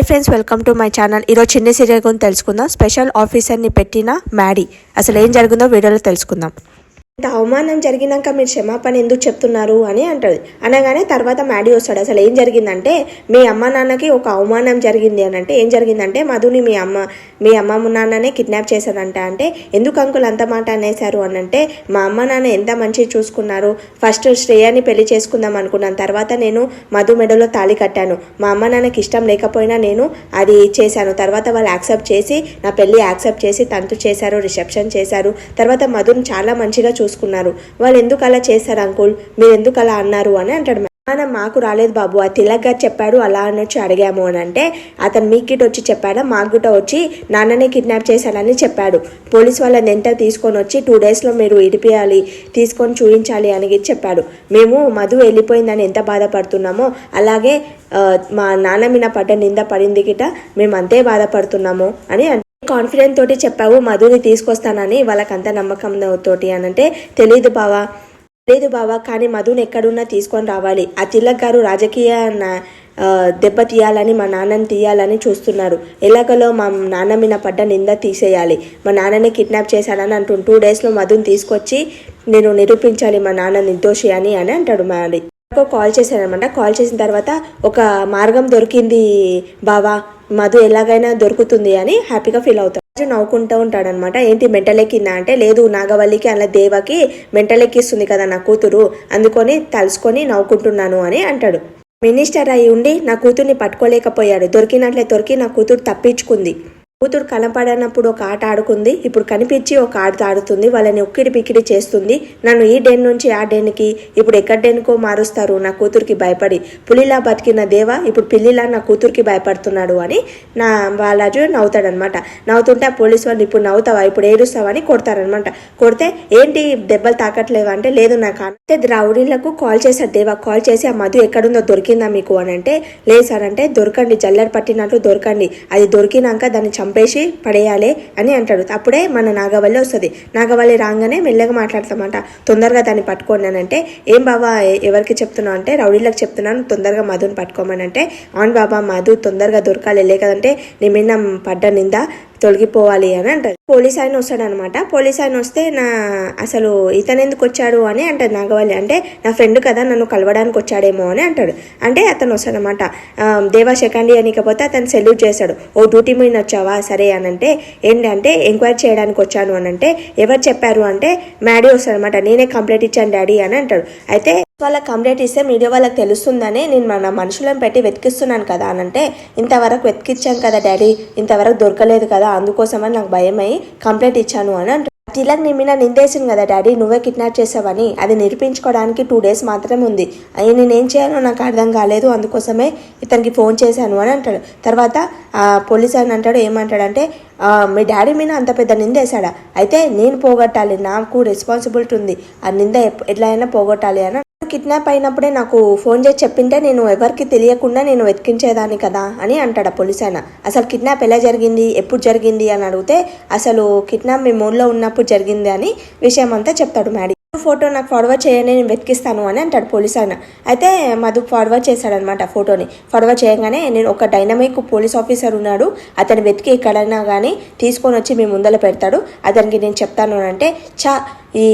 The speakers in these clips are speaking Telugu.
Hi friends welcome to my channel. ఈరోజు చిన్న సీరియల్ గురించి తెలుసుకుందాం. స్పెషల్ ఆఫీసర్ని పెట్టిన మ్యాడీ. అసలు ఏం జరిగిందో వీడియోలో తెలుసుకుందాం. ఇంత అవమానం జరిగినాక మీరు క్షమాపణ ఎందుకు చెప్తున్నారు? అని అంటది. అనగానే తర్వాత మ్యాడీ వస్తాడు. అసలు ఏం జరిగిందంటే మీ అమ్మ నాన్నకి ఒక అవమానం జరిగింది అని అంటే ఏం జరిగిందంటే మధుని మీ అమ్మ మీ అమ్మ నాన్ననే కిడ్నాప్ చేశారంట అంటే ఎందుకు అంకుల్ అంత మాట అనేశారు? అని అంటే మా అమ్మ నాన్న ఎంత మంచి చూసుకున్నారు. ఫస్ట్ శ్రేయాని పెళ్ళి చేసుకుందాం అనుకున్నాను. తర్వాత నేను మధు మెడలో తాళి కట్టాను. మా అమ్మ నాన్నకి ఇష్టం లేకపోయినా నేను అది చేశాను. తర్వాత వాళ్ళు యాక్సెప్ట్ చేసి నా పెళ్ళి యాక్సెప్ట్ చేసి తంతు చేశారు రిసెప్షన్ చేశారు. తర్వాత మధుని చాలా మంచిగా చూసుకున్నారు వాళ్ళు ఎందుకు అలా చేశారు అంకుల్? మీరు ఎందుకు అలా అన్నారు? అని అంటాడు మనం మాకు రాలేదు బాబు. ఆ తిలక్ గారు చెప్పాడు. అలా అని వచ్చి అడిగాము అని అంటే అతను మీ గిట వచ్చి చెప్పాడా? మా గిట వచ్చి నాన్ననే కిడ్నాప్ చేశాడని చెప్పాడు. పోలీస్ వాళ్ళని ఎంత తీసుకొని వచ్చి టూ డేస్లో మీరు ఇడిపియాలి తీసుకొని చూపించాలి అని చెప్పాడు. మేము మధు వెళ్ళిపోయిందని ఎంత బాధపడుతున్నామో అలాగే మా నాన్న మీద పడ్డ నింద పడింది గిట మేము అంతే బాధపడుతున్నాము అని కాన్ఫిడెంట్ తోటి చెప్పావు మధుని తీసుకొస్తానని వాళ్ళకంత నమ్మకం తోటి అని అంటే తెలీదు బావా లేదు బావా కానీ మధుని ఎక్కడున్నా తీసుకొని రావాలి. ఆ తిలక్ గారు రాజకీయ నా- దెబ్బ తీయాలని మా నాన్నని తీయాలని చూస్తున్నారు. ఎలాగలో మా నాన్న మీద పడ్డ నింద తీసేయాలి. మా నాన్నని కిడ్నాప్ చేశాడని అంటూ టూ డేస్లో మధుని తీసుకొచ్చి నేను నిరూపించాలి మా నాన్న నిర్దోషి అని అని అంటాడు మరి. కాల్ చేశానమాట కాల్ చేసిన తర్వాత ఒక మార్గం దొరికింది బావా మధు ఎలాగైనా దొరుకుతుంది అని హ్యాపీగా ఫీల్ అవుతాడు. రాజు నవ్వుకుంటూ ఉంటాడనమాట ఏంటి మెంటల్ అంటే లేదు నాగవల్లికి అలా దేవకి మెంటలెక్కిస్తుంది కదా నా కూతురు అందుకొని తలుసుకొని నవ్వుకుంటున్నాను అని అంటాడు. మినిస్టర్ అయి ఉండి నా కూతుర్ని పట్టుకోలేకపోయాడు. దొరికినట్లే దొరికి నా కూతురు తప్పించుకుంది. కూతురు కనపడనప్పుడు ఒక ఆట ఆడుకుంది. ఇప్పుడు కనిపించి ఒక ఆట ఆడుతుంది. వాళ్ళని ఉక్కిడి పిక్కిడి చేస్తుంది. నన్ను ఈ డెన్ నుంచి ఆ డెన్కి ఇప్పుడు ఎక్కడ డెన్కో మారుస్తారు? నా కూతురికి భయపడి. పులిలా బతికిన దేవ ఇప్పుడు పిల్లిలా నా కూతురికి భయపడుతున్నాడు అని నా బాలాజు నవ్వుతాడనమాట. నవ్వుతుంటే ఆ పోలీసు వాళ్ళు ఇప్పుడు నవ్వుతావా? ఇప్పుడు ఏడుస్తావని కొడతారనమాట. కొడితే ఏంటి దెబ్బలు తాకట్లేవా? అంటే లేదు నాకు అంటే రౌడీలకు కాల్ చేశారు దేవా కాల్ చేసి ఆ మధు ఎక్కడుందో దొరికిందా మీకు? అని అంటే లేదు సార్ అంటే దొరకండి. జల్లెడ పట్టినట్లు దొరకండి. అది దొరికినాక దాన్ని చంపేసి పడేయాలి అని అంటాడు. అప్పుడే మన నాగవల్లి వస్తుంది. నాగవల్లి రాగానే మెల్లగా మాట్లాడతామంట. తొందరగా దాన్ని పట్టుకోండి అని అంటే ఏం బాబా ఎవరికి చెప్తున్నావు? అంటే రౌడీలకు చెప్తున్నాను. తొందరగా మధుని పట్టుకోమని అంటే అవును బాబా మధు తొందరగా దొరకాలి. లేకదంటే నీ మీద పడ్డ నింద తొలగిపోవాలి అని అంటారు పోలీస్ ఆయన వస్తాడు అనమాట పోలీస్ ఆయన వస్తే నా అసలు ఇతను ఎందుకు వచ్చాడు? అని అంటాడు నాగవల్లి. అంటే నా ఫ్రెండ్ కదా నన్ను కలవడానికి వచ్చాడేమో అని అంటాడు. అంటే అతను వస్తాడనమాట. దేవా సెకండ్ ఇవ్వకపోతే అతను సెల్యూట్ చేశాడు ఓ డ్యూటీ మీద వచ్చావా సరే అని అంటే ఏంటంటే ఎంక్వైరీ చేయడానికి వచ్చాను అని అంటే ఎవరు చెప్పారు? అంటే మ్యాడీ వస్తాడనమాట. నేనే కంప్లైంట్ ఇచ్చాను డాడీ అని అంటాడు. అయితే వాళ్ళకి కంప్లైంట్ ఇస్తే మీడియా వాళ్ళకి తెలుస్తుందని నేను మన మనుషులను పెట్టి వెతికిస్తున్నాను కదా అని అంటే ఇంతవరకు వెతికిచ్చాను కదా డాడీ ఇంతవరకు దొరకలేదు కదా అందుకోసమని నాకు భయమై కంప్లైంట్ ఇచ్చాను అని అంటాడు తిలక్ నీ మీద నిందేసింది కదా డాడీ నువ్వే కిడ్నాప్ చేసావని. అది నిరూపించుకోవడానికి టూ డేస్ మాత్రమే ఉంది. అయ్యి నేనేం చేయాలో నాకు అర్థం కాలేదు అందుకోసమే ఇతనికి ఫోన్ చేశాను అని అంటాడు. తర్వాత పోలీస్ అని అంటాడు ఏమంటాడంటే మీ డాడీ మీద అంత పెద్ద నింద వేశాడా? అయితే నేను పోగొట్టాలి నాకు రెస్పాన్సిబిలిటీ ఉంది. ఆ నింద ఎట్లా అయినా పోగొట్టాలి అని కిడ్నాప్ అయినప్పుడే నాకు ఫోన్ చేసి చెప్పింటే నేను ఎవరికి తెలియకుండా నేను వెతికించేదాన్ని కదా అని అంటాడు పోలీస్ ఆయన. అసలు కిడ్నాప్ ఎలా జరిగింది? ఎప్పుడు జరిగింది? అని అడిగితే అసలు కిడ్నాప్ మీ మూడ్లో ఉన్నప్పుడు జరిగింది అని విషయం అంతా చెప్తాడు మ్యాడీ. ఫోటో నాకు ఫార్వర్డ్ చేయని నేను వెతికిస్తాను అని అంటాడు పోలీస్ ఆయన. అయితే మధు ఫార్వర్డ్ చేశాడనమాట ఫోటోని. ఫార్వర్డ్ చేయగానే నేను ఒక డైనమిక్ పోలీస్ ఆఫీసర్ ఉన్నాడు. అతను వెతికి ఎక్కడైనా కానీ తీసుకొని వచ్చి మీ ముందర పెడతాడు. అతనికి నేను చెప్తాను అని అంటే చా ఈ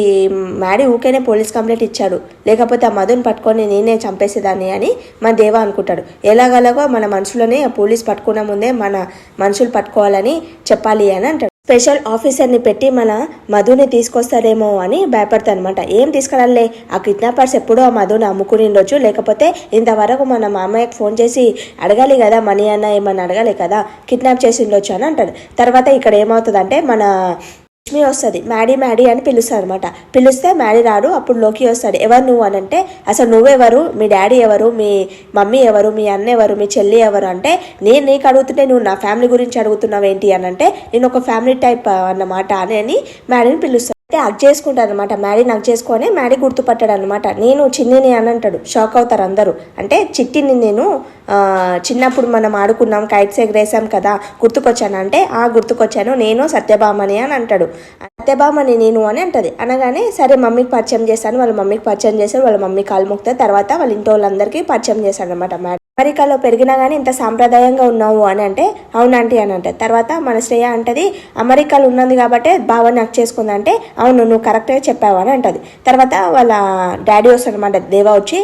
మ్యాడీ ఊకేనే పోలీస్ కంప్లైంట్ ఇచ్చాడు. లేకపోతే ఆ మధుని పట్టుకొని నేనే చంపేసేదాన్ని అని మన దేవా అనుకుంటాడు. ఎలాగలాగో మన మనుషులని పోలీస్ పట్టుకున్న ముందే మన మనుషులు పట్టుకోవాలని చెప్పాలి అని అంటాడు. స్పెషల్ ఆఫీసర్ని పెట్టి మన మధుని తీసుకొస్తారేమో అని భయపడతానమాట. ఏం తీసుకురాలే ఆ కిడ్నాపర్స్ ఎప్పుడో ఆ మధుని అమ్ముకుని ఉండొచ్చు. లేకపోతే ఇంతవరకు మన మామయ్యకి ఫోన్ చేసి అడగాలి కదా మనీ అన్న ఏమన్నా అడగాలి కదా కిడ్నాప్ చేసి ఉండొచ్చు అని అంటాడు. తర్వాత ఇక్కడ ఏమవుతుందంటే మన లక్ష్మి వస్తుంది. మ్యాడీ మ్యాడీ అని పిలుస్తాను అనమాట పిలిస్తే మ్యాడీ రాడు అప్పుడు లోకి వస్తాడు. ఎవరు నువ్వు అని అంటే అసలు నువ్వెవరు? మీ డాడీ ఎవరు? మీ మమ్మీ ఎవరు? మీ అన్న ఎవరు? మీ చెల్లి ఎవరు? అంటే నేను నీకు అడుగుతుంటే నువ్వు నా ఫ్యామిలీ గురించి అడుగుతున్నావు ఏంటి అని అంటే నేను ఒక ఫ్యామిలీ టైప్ అన్నమాట అని అని మ్యాడీని పిలుస్తాను అయితే అగ్ చేసుకుంటాడు అనమాట మ్యాడీ నగ్ చేసుకొని మ్యాడీ గుర్తుపట్టాడు అనమాట నేను చిన్నిని అని అంటాడు. షాక్ అవుతారు అందరూ. అంటే చిట్టిని నేను చిన్నప్పుడు మనం ఆడుకున్నాం కైట్స్ ఎగరేసాం కదా గుర్తుకొచ్చాను అంటే ఆ గుర్తుకొచ్చాను. నేను సత్యభామని అని అంటాడు. సత్యభామని నేను అని అంటది. అనగానే సరే మమ్మీకి పరిచయం చేశాను వాళ్ళ మమ్మీకి పరిచయం చేశాను వాళ్ళ మమ్మీ కాలు మొక్తే తర్వాత వాళ్ళ ఇంటి వాళ్ళందరికీ పరిచయం చేశాను అనమాట మ్యాడీ. అమెరికాలో పెరిగినా కానీ ఇంత సాంప్రదాయంగా ఉన్నావు అని అంటే అవునంటీ అని అంటే తర్వాత మన శ్రేయ అంటది అమెరికాలో ఉన్నది కాబట్టి బావ నాకు చేసుకుంది అంటే అవును నువ్వు కరెక్ట్గా చెప్పావు అని అంటది. తర్వాత వాళ్ళ డాడీ వస్తాడనమాట దేవా వచ్చి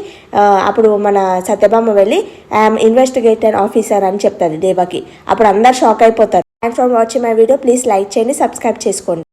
అప్పుడు మన సత్యభామ వెళ్ళి ఐఎమ్ ఇన్వెస్టిగేటర్ ఆఫీసర్ అని చెప్తుంది దేవాకి. అప్పుడు అందరు షాక్ అయిపోతారు. Thanks for watching my video. Please like చేయండి సబ్స్క్రైబ్ చేసుకోండి.